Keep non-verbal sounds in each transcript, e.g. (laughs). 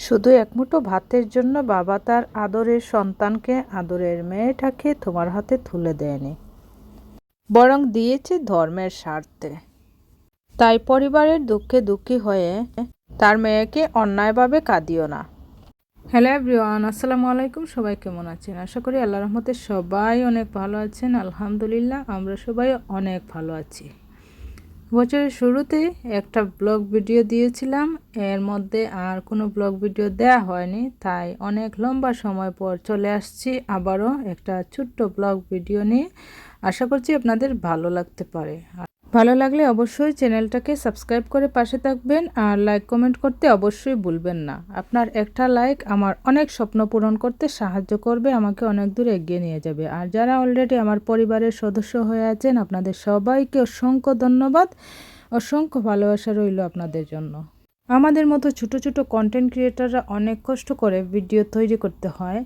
শুধু একমুঠো ভাতের জন্য বাবা তার আদরের সন্তানকে আদরের মেয়েটাকে তোমার হাতে তুলে দেয়নি। বরং দিয়েছে ধর্মের স্বার্থে। তাই পরিবারের দুঃখে দুঃখী হয়ে তার মেয়েকে অন্যায়ভাবে কাঁদিও না। হ্যালো এভরিওয়ান, আসসালামু আলাইকুম। সবাই কেমন আছেন? আশা করি আল্লাহ রহমতে সবাই অনেক ভালো আছেন। আলহামদুলিল্লাহ, আমরা সবাই অনেক ভালো আছি। বছরের শুরুতে একটা ব্লগ ভিডিও দিয়েছিলাম। এর মধ্যে আর কোনো ব্লগ ভিডিও দেয়া হয়নি, তাই অনেক লম্বা সময় পর চলে আসছি আবারও একটা ছোট্ট ব্লগ ভিডিও নিয়ে। আশা করছি আপনাদের ভালো লাগতে পারে। ভালো লাগলে অবশ্যই চ্যানেলটাকে সাবস্ক্রাইব করে পাশে থাকবেন আর লাইক কমেন্ট করতে অবশ্যই ভুলবেন না। আপনার একটা লাইক আমার অনেক স্বপ্ন পূরণ করতে সাহায্য করবে, আমাকে অনেক দূর এগিয়ে নিয়ে যাবে। আর যারা অলরেডি আমার পরিবারের সদস্য হয়ে আছেন, আপনাদের সবাইকে অসংখ্য ধন্যবাদ। অসংখ্য ভালোবাসা রইল আপনাদের জন্য। আমাদের মতো ছোট ছোট কন্টেন্ট ক্রিয়েটাররা অনেক কষ্ট করে ভিডিও তৈরি করতে হয়।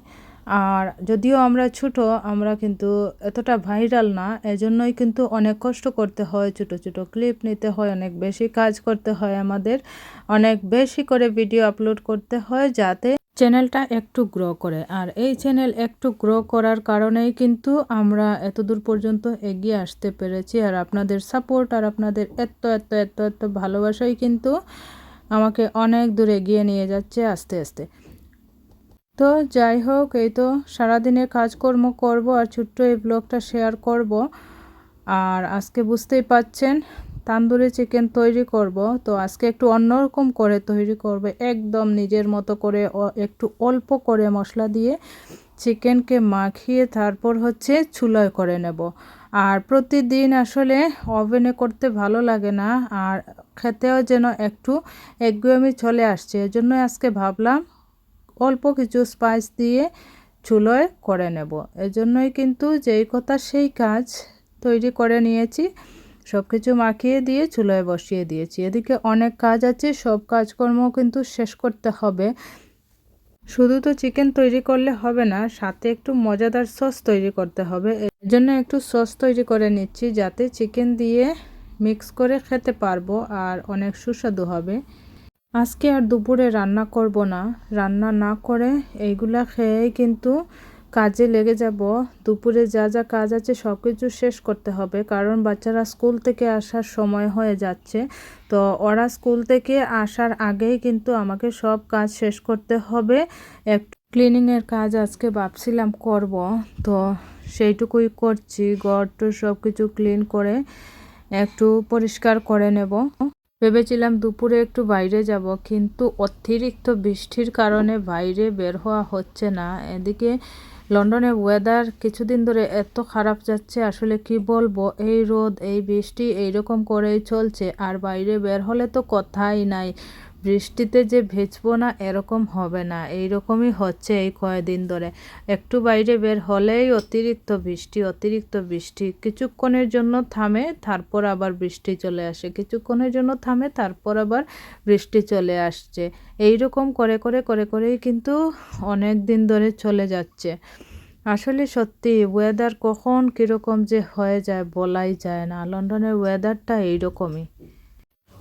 আর যদিও আমরা ছোট, আমরা কিন্তু এতটা ভাইরাল না, এজন্যই কিন্তু অনেক কষ্ট করতে হয়, ছোট ছোট ক্লিপ নিতে হয়, অনেক বেশি কাজ করতে হয় আমাদের, অনেক বেশি করে ভিডিও আপলোড করতে হয় যাতে চ্যানেলটা একটু গ্রো করে। আর এই চ্যানেল একটু গ্রো করার কারণেই কিন্তু আমরা এত দূর পর্যন্ত এগিয়ে আসতে পেরেছি। আর আপনাদের সাপোর্ট আর আপনাদের এত এত এত এত ভালোবাসাই কিন্তু আমাকে অনেক দূর এগিয়ে নিয়ে যাচ্ছে আস্তে আস্তে। তো যাই হোক, এই তো সারাদিনের কাজকর্ম করব আর ছোট্ট এই ব্লগটা শেয়ার করব। আর আজকে বুঝতেই পাচ্ছেন, তান্দুরি চিকেন তৈরি করব। তো আজকে একটু অন্যরকম করে তৈরি করবে, একদম নিজের মতো করে একটু অল্প করে মশলা দিয়ে চিকেনকে মাখিয়ে তারপর হচ্ছে চুলোয় করে নেব। আর প্রতিদিন আসলে ওভেনে করতে ভালো লাগে না, আর খেতেও যেন একটু একগুয়ামি চলে আসছে এজন্য আজকে ভাবলাম অল্প কিছু স্পাইস দিয়ে চুলোয় করে নেব। এজন্যই কিন্তু যেই কথা সেই কাজ তৈরি করে নিয়েছি। সব কিছু মাখিয়ে দিয়ে চুলোয় বসিয়ে দিয়েছি। এদিকে অনেক কাজ আছে, সব কাজকর্ম কিন্তু শেষ করতে হবে। শুধু তো চিকেন তৈরি করলে হবে না, সাথে একটু মজাদার সস তৈরি করতে হবে। এর জন্য একটু সস তৈরি করে নিচ্ছি যাতে চিকেন দিয়ে মিক্স করে খেতে পারব আর অনেক সুস্বাদু হবে। আজকে আর দুপুরে রান্না করব না। রান্না না করে এইগুলা খেয়েই কিন্তু কাজে লেগে যাব। দুপুরে যা যা কাজ আছে সব কিছু শেষ করতে হবে। কারণ বাচ্চারা স্কুল থেকে আসার সময় হয়ে যাচ্ছে। তো ওরা স্কুল থেকে আসার আগেই কিন্তু আমাকে সব কাজ শেষ করতে হবে। একটু ক্লিনিংয়ের কাজ আজকে ভাবছিলাম করব। তো সেইটুকুই করছি। ঘর সব কিছু ক্লিন করে একটু পরিষ্কার করে নেব। ভেবেছিলাম দুপুরে একটু বাইরে যাব, কিন্তু অতিরিক্ত বৃষ্টির কারণে বাইরে বের হওয়া হচ্ছে না। এদিকে লন্ডনে ওয়েদার কিছুদিন ধরে এত খারাপ যাচ্ছে, আসলে কি বলব? এই রোদ, এই বৃষ্টি, এইরকম করেই চলছে। আর বাইরে বের হলে তো কথাই নাই। বৃষ্টিতে যে ভেজবো না, এরকম হবে না। এই রকমই হচ্ছে এই কয়েকদিন ধরে। একটু বাইরে বের হলেই অতিরিক্ত বৃষ্টি অতিরিক্ত বৃষ্টি। কিছুক্ষণের জন্য থামে, তারপর আবার বৃষ্টি চলে আসে। কিছুক্ষণের জন্য থামে, তারপর আবার বৃষ্টি চলে আসছে। এই রকম করে করে করে, করেই কিন্তু অনেক দিন ধরে চলে যাচ্ছে। আসলে সত্যি ওয়েদার কখন কীরকম যে হয়ে যায় বলাই যায় না। লন্ডনের ওয়েদারটা এইরকমই।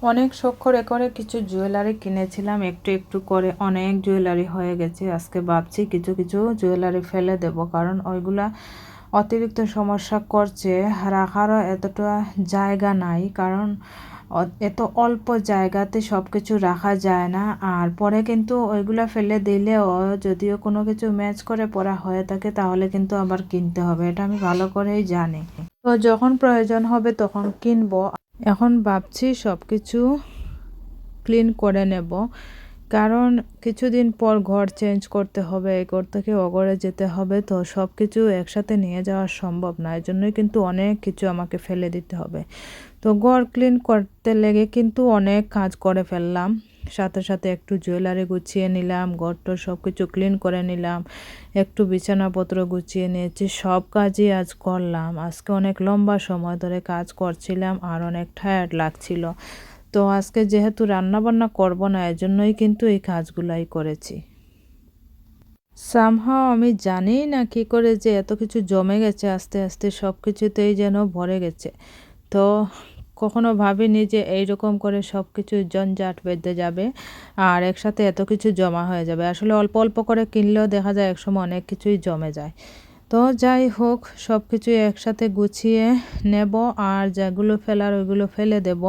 অনেক শখ করে কিছু জুয়েলারি কিনেছিলাম, একটু একটু করে অনেক জুয়েলারি হয়ে গেছে। আজকে ভাবছি কিছু কিছু জুয়েলারি ফেলে দেব, কারণ ওইগুলা অতিরিক্ত সমস্যা করছে। রাখারও এতটা জায়গা নাই, কারণ এত অল্প জায়গাতে সব কিছু রাখা যায় না। আর পরে কিন্তু ওইগুলা ফেলে দিলেও যদিও কোনো কিছু ম্যাচ করে পরা হয়ে থাকে, তাহলে কিন্তু আবার কিনতে হবে। এটা আমি ভালো করেই জানি। তো যখন প্রয়োজন হবে তখন কিনবো। এখন ভাবছি সব কিছু ক্লিন করে নেব। কারণ কিছুদিন পর ঘর চেঞ্জ করতে হবে এই ঘর থেকে অগরে যেতে হবে, তো সব কিছু একসাথে নিয়ে যাওয়া সম্ভব না। এই জন্যই কিন্তু অনেক কিছু আমাকে ফেলে দিতে হবে। তো ঘর ক্লিন করতে লেগে কিন্তু অনেক কাজ করে ফেললাম। সাথে সাথে একটু জুয়েলারি গুছিয়ে নিলাম, ঘরটর সব কিছু ক্লিন করে নিলাম, একটু বিছানাপত্র গুছিয়ে নিয়েছি, সব কাজই আজ করলাম। আজকে অনেক লম্বা সময় ধরে কাজ করছিলাম আর অনেক টায়ার্ড লাগছিল। তো আজকে যেহেতু রান্নাবান্না করব না, এজন্যই কিন্তু এই কাজগুলাই করেছি। সামহাও আমি জানি না কি করে যে এত কিছু জমে গেছে, আস্তে আস্তে সব কিছুতেই যেন ভরে গেছে। তো কখনো ভাবিনি যে এইরকম করে সব কিছু জঞ্জাট বেঁধে যাবে আর একসাথে এত কিছু জমা হয়ে যাবে। আসলে অল্প অল্প করে কিনলেও দেখা যায় একসময় অনেক কিছুই জমে যায়। তো যাই হোক সব কিছু একসাথে গুছিয়ে নেব আর যেগুলো ফেলার ওইগুলো ফেলে দেব।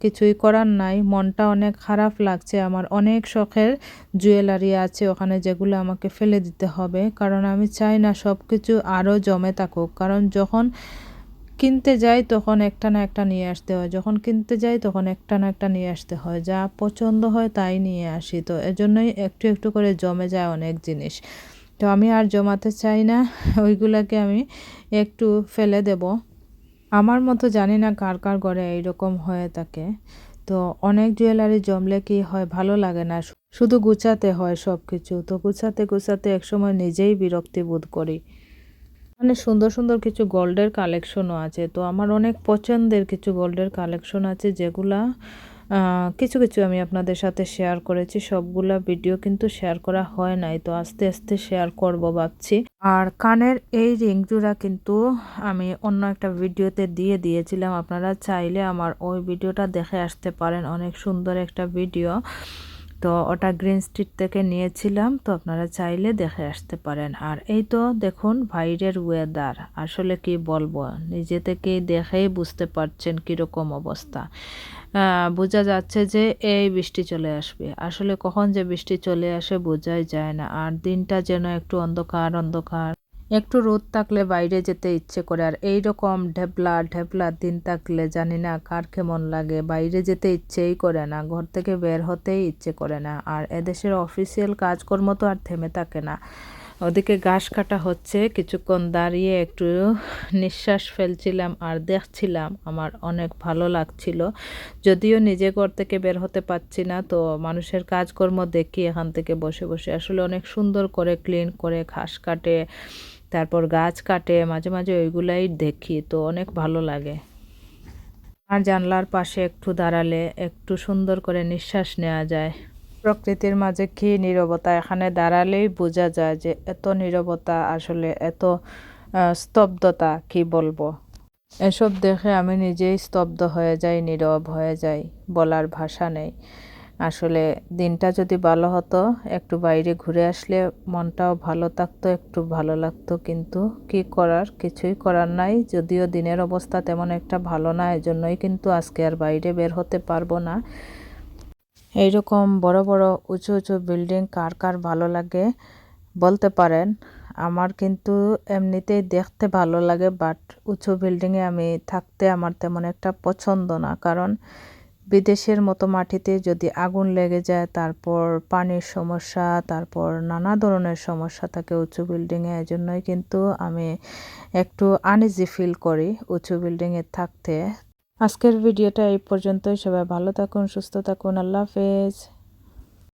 কিছুই করার নাই, মনটা অনেক খারাপ লাগছে। আমার অনেক শখের জুয়েলারি আছে, ওখানে যেগুলো আমাকে ফেলে দিতে হবে। কারণ আমি চাই না সব কিছু আরও জমে থাকুক। কারণ যখন কিনতে যাই তখন একটা না একটা নিয়ে আসতে হয়। যখন কিনতে যাই তখন একটা না একটা নিয়ে আসতে হয়। যা পছন্দ হয় তাই নিয়ে আসি। তো এজন্যই একটু একটু করে জমে যায় অনেক জিনিস। তো আমি আর জমাতে চাই না। (laughs) ওইগুলোকে আমি একটু ফেলে দেব। আমার মতো জানি না কার কার ঘরে এইরকম হয়ে থাকে তো অনেক জুয়েলারি জমলে কি হয় ভালো লাগে না। শুধু গুছাতে হয় সব কিছু তো গুছাতে গুছাতে একসময় নিজেই বিরক্তি বোধ করি। মানে সুন্দর সুন্দর কিছু গোল্ডের কালেকশনও আছে। তো আমার অনেক পছন্দের কিছু গোল্ডের কালেকশন আছে, যেগুলা কিছু কিছু আমি আপনাদের সাথে শেয়ার করেছি। সবগুলা ভিডিও কিন্তু শেয়ার করা হয় নাই, তো আস্তে আস্তে শেয়ার করব ভাবছি। আর কানের এই রিং জোড়া কিন্তু আমি অন্য একটা ভিডিওতে দিয়ে দিয়েছিলাম। আপনারা চাইলে আমার ওই ভিডিওটা দেখে আসতে পারেন। অনেক সুন্দর একটা ভিডিও। তো ওটা গ্রিন স্ট্রিট থেকে নিয়েছিলাম, তো আপনারা চাইলে দেখে আসতে পারেন। আর এই তো দেখুন বাইরের ওয়েদার আসলে কি বলব? নিজে থেকেই দেখেই বুঝতে পারছেন কীরকম অবস্থা। বোঝা যাচ্ছে যে এই বৃষ্টি চলে আসবে। আসলে কখন যে বৃষ্টি চলে আসে বোঝাই যায় না। আর দিনটা যেন একটু অন্ধকার অন্ধকার। একটু রোদ থাকলে বাইরে যেতে ইচ্ছে করে, আর এই রকম ঢেবলা ঢেবলা দিন থাকলে জানি না কার কেমন লাগে। বাইরে যেতে ইচ্ছেই করে না, ঘর থেকে বের হতেই ইচ্ছে করে না, আর এদেশের অফিসিয়াল কাজকর্ম তো আর থেমে থাকে না। ওদিকে ঘাস কাটা হচ্ছে, কিছুক্ষণ দাঁড়িয়ে একটু নিঃশ্বাস ফেলছিলাম আর দেখছিলাম আমার অনেক ভালো লাগছিল। যদিও নিজে ঘর থেকে বের হতে পারছি না, তো মানুষের কাজকর্ম দেখি এখান থেকে বসে বসে। আসলে অনেক সুন্দর করে ক্লিন করে ঘাস কাটে তারপর গাছ কাটে, মাঝে মাঝে ওইগুলাই দেখি, তো অনেক ভালো লাগে। আর জানলার পাশে একটু দাঁড়ালে একটু সুন্দর করে নিঃশ্বাস নেওয়া যায়। প্রকৃতির মাঝে কি নীরবতা? এখানে দাঁড়ালেই বোঝা যায় যে এত নীরবতা আসলে এত স্তব্ধতা, কি বলব? এসব দেখে আমি নিজেই স্তব্ধ হয়ে যাই, নীরব হয়ে যাই, বলার ভাষা নেই। আসলে দিনটা যদি ভালো হতো, একটু বাইরে ঘুরে আসলে মনটাও ভালো থাকতো, একটু ভালো লাগতো। কিন্তু কি করার? কিছুই করার নাই। যদিও দিনের অবস্থা তেমন একটা ভালো না, এজন্যই কিন্তু আজকে আর বাইরে বের হতে পারব না। এইরকম বড় বড়, উঁচু উঁচু বিল্ডিং কার কার ভালো লাগে বলতে পারেন। আমার কিন্তু এমনিতেই দেখতে ভালো লাগে, বাট উঁচু বিল্ডিংয়ে আমি থাকতে আমার তেমন একটা পছন্দ না। কারণ বিদেশের মতো মাটিতে যদি আগুন লেগে যায়, তারপর পানির সমস্যা, তারপর নানা ধরনের সমস্যা থাকে উঁচু বিল্ডিংয়ে। এই জন্যই কিন্তু আমি একটু আনইজি ফিল করি উঁচু বিল্ডিংয়ে থাকতে। আজকের ভিডিওটা এই পর্যন্তই। সবাই ভালো থাকুন, সুস্থ থাকুন। আল্লাহ হাফেজ।